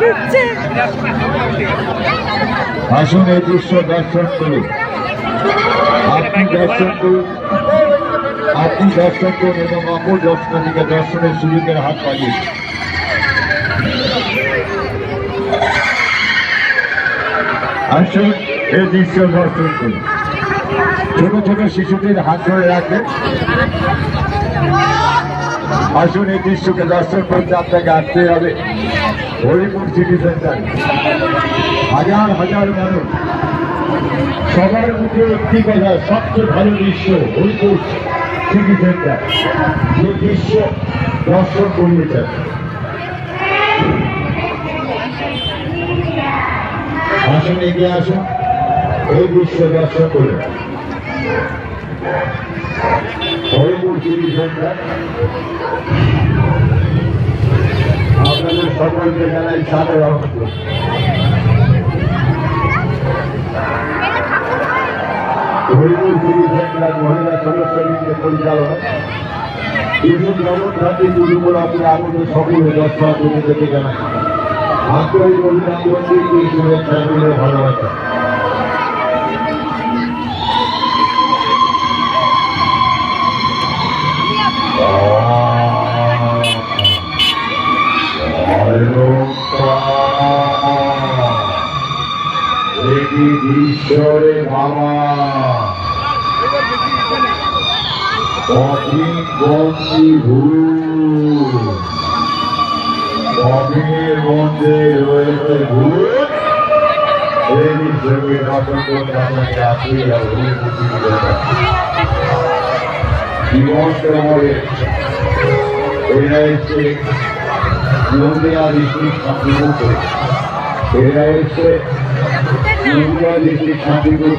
ঢুকছে আসুন এই দৃশ্য দর্শন করুন আপনি দর্শন করুন আপনি দর্শন করুন এবং অপর দর্শনাথীকে দর্শনের সুযোগের হাত বাড়িয়ে আসুন, এই দৃশ্য দর্শন করুন। ছোট ছোট শিশুদের হাত ধরে রাখবেন। আসুন, এই দৃশ্যকে দর্শন করতে আপনাকে আসতে হবে। হরিপুর সিটি সেন্টার হাজার হাজার মানুষ। সবার মুখে একটি কথা, সবচেয়ে ভালো দৃশ্য হরিপুর সিটি সেন্টার যে দৃশ্য দর্শন করিয়েছেন। আসুন, এগিয়ে আসুন। এই দৃশ্য দর্শন সেন্টার। আপনাদের সকলকে জানাই সাদর আমন্ত্রণ হরিপুর সিটি সেন্টার মহিলা সদস্য লীগের পরিচালনা জানাই। আন্তরিক অভিনন্দন এই শুভেচ্ছা মিলে ভালোবাসা ঈশ্বরে বাবা অফিন বন্দি ভূত অফিনের মধ্যে রয়েছে ভূত। এই করতে আপনাকে আসলেই হবে জীবন হবে। এরা এসছে নদিয়া ডিস্ট্রিক্ট শান্তিপুর এরা এসছে নদিয়া ডিস্ট্রিক্ট শান্তিপুর